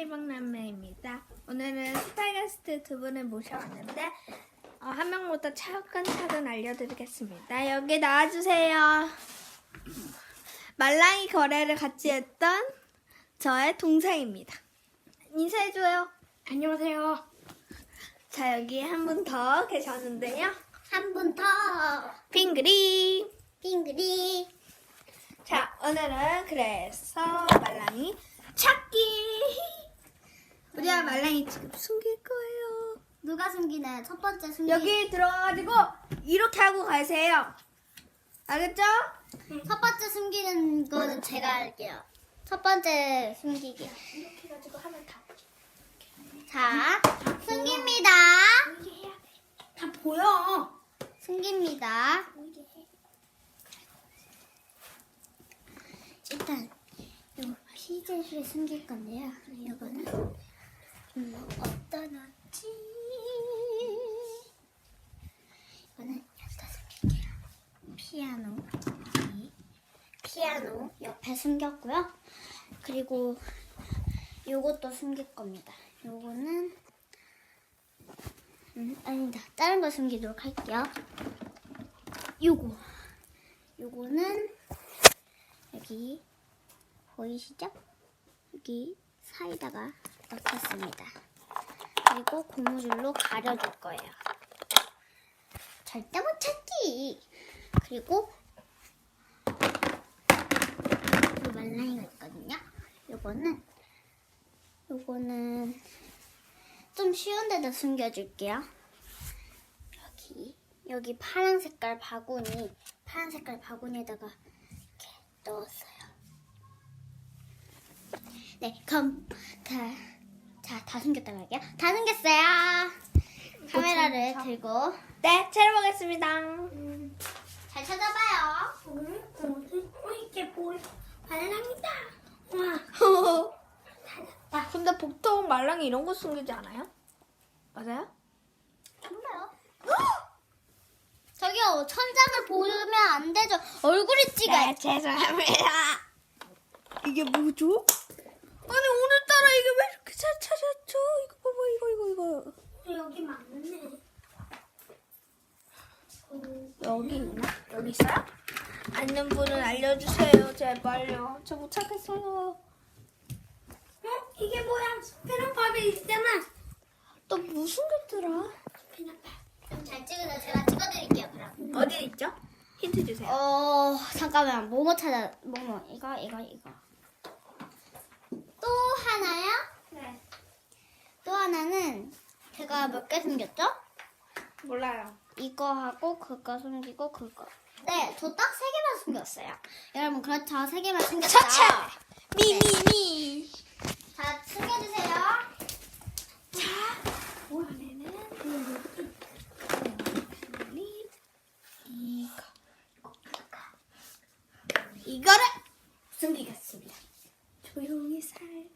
띠박남매입니다. 오늘은 스타이가스트 두 분을 모셔왔는데 어, 한 명부터 차근차근 알려드리겠습니다. 여기 나와주세요. 말랑이 거래를 같이 했던 저의 동생입니다. 인사해줘요. 안녕하세요. 자 여기 한 분 더 계셨는데요. 한 분 더. 빙그리. 빙그리. 자 오늘은 그래서 말랑이 찾기. 우리가 말랑이 지금 숨길 거예요. 누가 숨기나요? 첫 번째 숨기. 여기 들어가가지고 이렇게 하고 가세요. 알겠죠? 첫 번째 숨기는 거는 제가 할게요. 첫 번째 숨기기. 이렇게 해가지고 하면 다 자, 숨깁니다. 보이게 해야 돼. 다 보여. 숨깁니다. 보이게 해. 일단 요 피제를 숨길 건데요. 이거는 음, 어디다 놨지? 이거는 여기다 숨길게요. 피아노 여기 피아노 옆에 숨겼고요. 그리고 요것도 숨길 겁니다. 요거는 음, 아니다. 다른 거 숨기도록 할게요. 요거 요거는 여기 보이시죠? 여기 사이다가 넣겠습니다. 그리고 고무줄로 가려줄 거예요. 절대 못 찾기. 그리고 이 말랑이가 있거든요. 요 거는 요거는 좀 쉬운 데다 숨겨줄게요. 여기 여기 파란 색깔 바구니 파란 색깔 바구니에다가 이렇게 넣었어요. 네, 그럼 다, 자, 다 숨겼다고 할게요. 다 숨겼어요. 카메라를 들고 네, 차려보겠습니다. 잘 찾아봐요. 어, 이게 뭐야? 말랑이다. 와. 아, 근데 보통 말랑이 이런 거 숨기지 않아요? 맞아요? 몰라요. 저기요, 천장을 보면 안 되죠. 얼굴이 찍어요. 네, 죄송합니다. 이게 뭐죠? 아니 오늘따라 이게 왜 이렇게 잘 찾았죠? 이거 봐봐 이거 이거 이거 여기 맞네. 여기 있나? 여기 있어요? 아는 분은 알려주세요 제발요 저 못 찾겠어요 어? 이게 뭐야? 스피너밥이 있잖아 또 무슨 것들아? 좀잘 찍으세요. 제가 찍어드릴게요, 그럼. 어디 있죠? 힌트 주세요 어, 잠깐만. 뭐뭐 찾아, 뭐뭐. 이거, 이거, 이거. 또 하나요? 네 또 하나는 제가 몇 개 숨겼죠? 몰라요 이거 하고 그거 숨기고 그거. 네, 저 딱 세 개만 숨겼어요. 여러분 그렇죠? 세 개만 숨겼죠? 차차 미 미 미 자, 숨겨주세요. 뭐 안에는 이거 이거를 숨기겠습니다. 조용히 살금히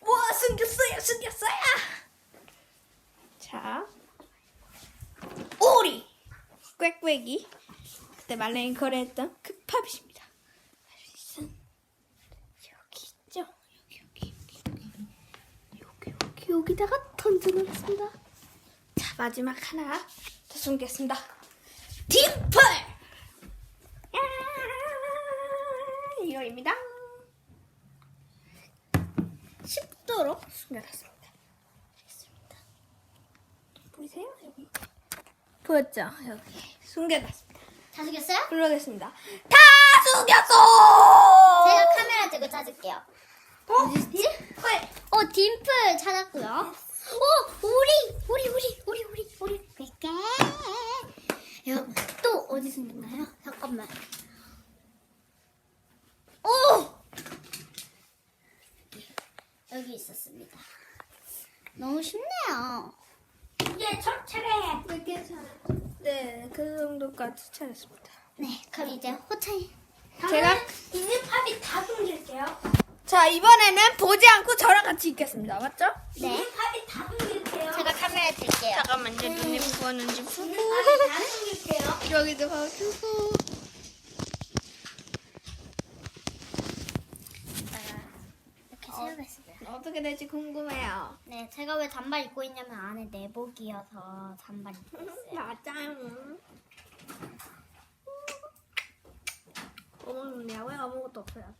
와 숨겼어요 숨겼어요. 자 오리 꽥꽥이 그때 말랭이 거래했던 그 팝잇입니다. 팝잇은 여기 있죠? 여기 여기 여기 여기 여기 여기다가 던져놓습니다. 자 마지막 하나 더 숨겼습니다. 딤플 야, 이거입니다. 10도로 숨겨놨습니다. 보이세요? 여기 보였죠? 여기 숨겨놨습니다. 다 숨겼어요? 불러겠습니다. 다 숨겼어! 제가 카메라 들고 찾을게요. 어? 어디지? 왜? 어, 딤플 찾았고요. 어, 우리, 우리, 우리, 우리, 우리, 우리. 꽤 여러분, 또 어디 숨겼나요? 잠깐만. 오! 여기 있었습니다. 너무 쉽네요. 이제 첫 차례. 몇개 차? 네, 그 정도까지 찾았습니다. 네, 그럼 이제 호차이. 제가 이제 팝이 다 숨길게요. 자 이번에는 보지 않고 저랑 같이 있겠습니다. 맞죠? 네, 이제 팝이 다 숨길게요. 제가 카메라 들게요. 잠깐만요. 눈이 부었는지 푸고 팝이 다 숨길게요. 여기도 봐주고 해보겠습니다. 어떻게 될지 궁금해요. 네, 제가 왜 단발 입고 있냐면 안에 내복이어서 단발 입고 있어요. 맞아요. 뭐 먹느냐고요? 아무것도 없어요.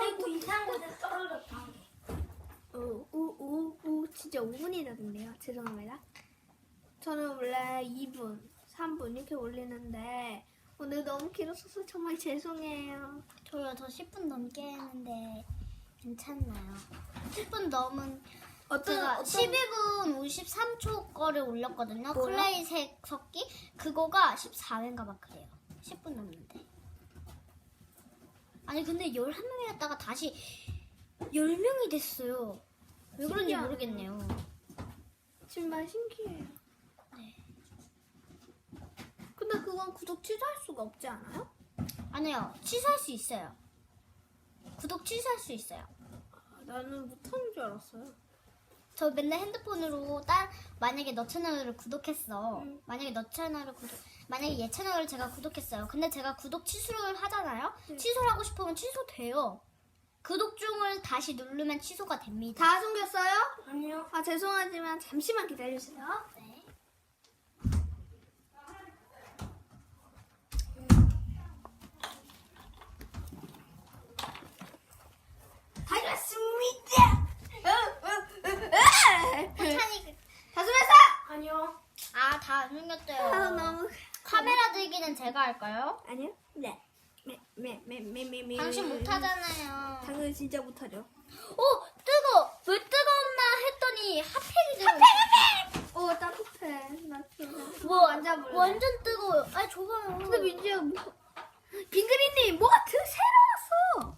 아이고 이상한 곳에 떨어졌다. 오, 오, 오, 오, 진짜 5분이라던데요. 죄송합니다. 저는 원래 2분, 3분 이렇게 올리는데 오늘 너무 길었어서 정말 죄송해요. 저요, 저 10분 넘게 했는데 괜찮나요? 10분 넘은 어떤 제가 어떤 12분 53초 거를 올렸거든요. 뭐요? 클레이색 섞기 그거가 14회인가 막 그래요. 10분 넘는데. 아니 근데 11명이었다가 다시 10명이 됐어요. 왜 그런지 신기하네. 모르겠네요. 정말 신기해요. 네. 근데 그건 구독 취소할 수가 없지 않아요? 아니요. 취소할 수 있어요. 구독 취소할 수 있어요. 아, 나는 못하는 줄 알았어요. 저 맨날 핸드폰으로 딸 만약에 너 채널을 구독했어. 음. 만약에 너 채널을 구독 만약에 얘 채널을 제가 구독했어요. 근데 제가 구독 취소를 하잖아요. 취소를 하고 싶으면 취소돼요. 구독 중을 다시 누르면 취소가 됩니다. 다 숨겼어요? 아니요. 아 죄송하지만 잠시만 기다려주세요. 네. 다녀왔습니다. 찬이 다 숨겼어? 아니요. 아다 안 숨겼대요. 아 너무 카메라 들기는 제가 할까요? 아니요? 네. 매매매매매매. 당신 못하잖아요. 당신 진짜 못하죠. 오 뜨거 왜 뜨겁나 했더니 핫팩이 들어. 어 따뜻해. 나 지금. 뭐 앉아볼래? 완전 뜨거워요. 아니 줘봐요. 근데 민지야 뭐? 빙그리님 뭐가 드 새로 왔어?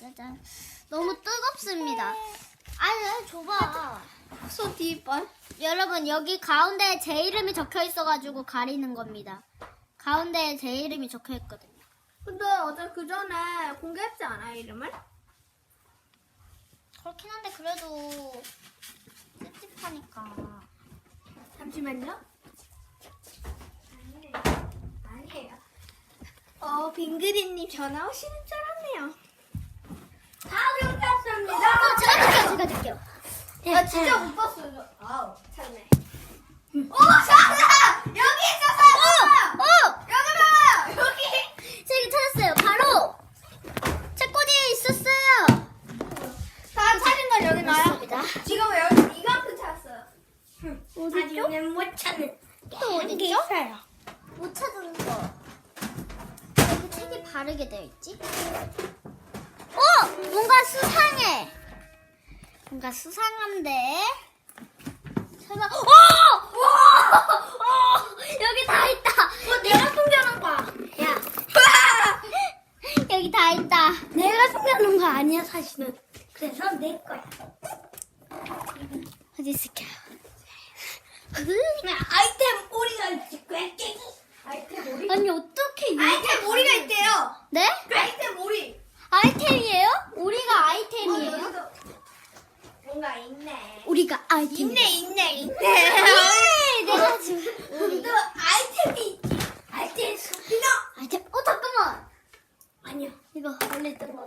짜잔. 너무 뜨겁습니다. 아니 줘봐. 손 뒤번. 여러분 여기 가운데에 제 이름이 적혀 있어가지고 가리는 겁니다. 가운데에 제 이름이 적혀 있거든요. 근데 어제 그 전에 공개했지 않아 이름을? 그렇긴 한데 그래도 찝찝하니까. 잠시만요. 아니에요. 아니에요. 어 빙그리님 전화 오시는 줄 알았네요. 다 숨겼습니다. 어, 제가 줄게요, 제가 줄게요. 아 진짜 못 봤어요. 아우 참네. 오찾았다! 여기 있었어. 어! 여기 봐 여기. 제가 찾았어요. 바로 책꽂이에 있었어요. 다 찾은 건 여기 나요. 맞습니다. 지금 여기 이만큼 찾았어요. 아직은 못 찾는. 또 어디죠? 있어요. 못 찾은 거. 왜 책이 바르게 되어 있지? 어! 뭔가 수상해. 뭔가 수상한데. 설마, 어! 와! 어! 여기 다 있다. 어, 내가 숨겨놓은 거야. 야, 여기 다 있다. 내가 숨겨놓은 거 아니야 사실은. 그래서 내 거야. 어디 있을까요? 그냥 아이템 오리가 있지. 꿰깨기. 아이템 오리. 아니, 어떻게 이 아이템 오리가 있대요. 네? 아이템 오리. 아이템이에요? 우리가 어, 아이템이에요? 여기도 뭔가 있네. 우리가 아이템. 있네 있네 있네. 네, 내가 지금 너 아이템이 있지. 아이템 스피너. 아이템. 어 잠깐만. 아니야. 이거 원래 있던 거야?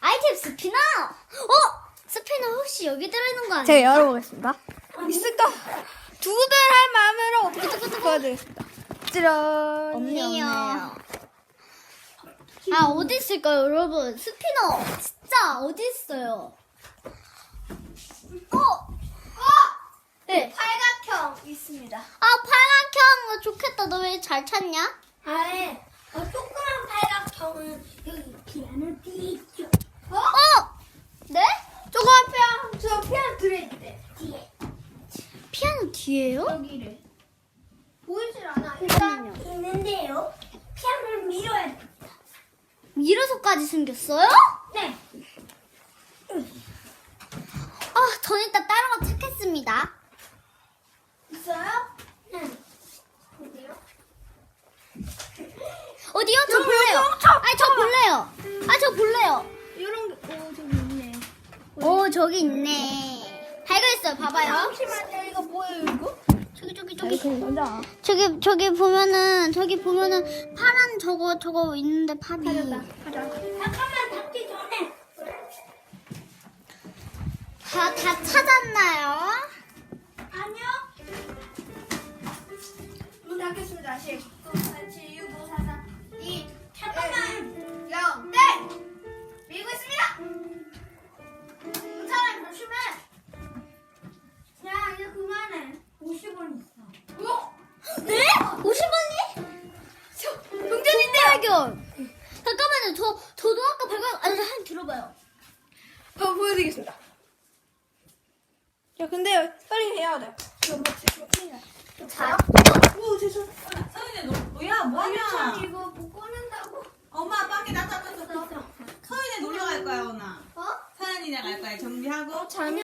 아이템 스피너. 어? 스피너 혹시 여기 들어있는 거 아니야? 제가 열어보겠습니다. 있을까? 두들 할 마음으로 보여드리겠습니다. 짜란. 없네요. 아 어디 있을까요, 여러분? 스피너 진짜 어디 있어요? 어? 네. 팔각형 있습니다. 아 팔각형 어, 좋겠다. 너 왜 잘 찾냐? 아래 어, 조그만 팔각형은 여기 피아노 뒤에 있죠. 어? 네? 조그만 피아노, 저 피아노 들어있대. 뒤에. 피아노 뒤에요? 여기를. 보이질 않아. 잠깐만요. 있는데요. 피아노를 밀어야 돼. 밀어서까지 숨겼어요? 네. 아, 전 일단 다른 거 찾겠습니다. 있어요? 응. 어디요? 어디요? 저 볼래요. 아니, 저 볼래요. 아, 저 볼래요. 이런 게, 오, 저기 있네. 오, 저기 있네. 발견했어요. 봐봐요. 잠시만요. 이거 뭐예요, 이거? 저기, 저기, 저기. 저기, 저기 보면은, 저기 보면은, 파란 저거, 저거 있는데, 팝이. 잠깐만 닫기 전에 다, 다 찾았나요? 아니요. 문 닫겠습니다. 10, 9, 8, 7, 6, 5, 4, 3, 2, 잠깐만. 0, 네! 밀고 있습니다. 괜찮아요. 조심해. 야, 이제 그만해. 50원 있어. 어? 네? 50원이? 동전인데 발견! 잠깐만요. 저 저도 아까 발광 아니 한 들어봐요. 한번 보여드리겠습니다. 야 근데 빨리 해야 돼. 지금 막 지금 큰일 오 죄송. 서윤이 너 뭐야 뭐야? 아, 이거 못 꺼낸다고. 엄마 밖에 나갔다 왔어. 서윤이 놀러 갈 거야 오나. 어? 서윤이네 갈 거야 정비하고. 어, 잠이